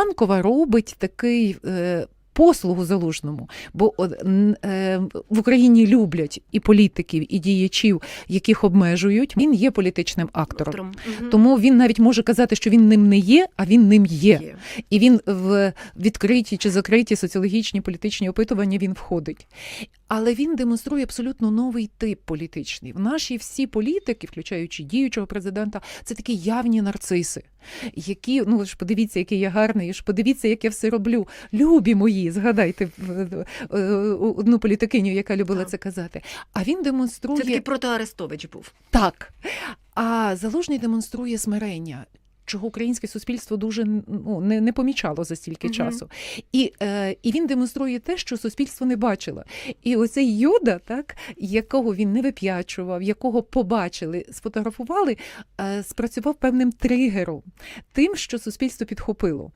банкова робить такий. Послугу залужному, бо е, в Україні люблять і політиків, і діячів, яких обмежують. Він є політичним актором. Тому він навіть може казати, що він ним не є, а він ним є. Є. І він в відкриті чи закриті соціологічні політичні опитування він входить. Але він демонструє абсолютно новий тип політичний. В наші всі політики, включаючи діючого президента, це такі явні нарциси, які ну ви ж подивіться, який я гарний, ж подивіться, як я все роблю. Любі мої, згадайте е, одну політикиню, яка любила Так. це казати. А він демонструє Це такий протиарестович був. так. А залужний демонструє смирення. Чого українське суспільство дуже ну, не, не помічало за стільки Мгм. часу. І, е, і він демонструє те, що суспільство не бачило. І оцей Йода, так, якого він не вип'ячував, якого побачили, сфотографували, е, спрацював певним тригером, тим, що суспільство підхопило.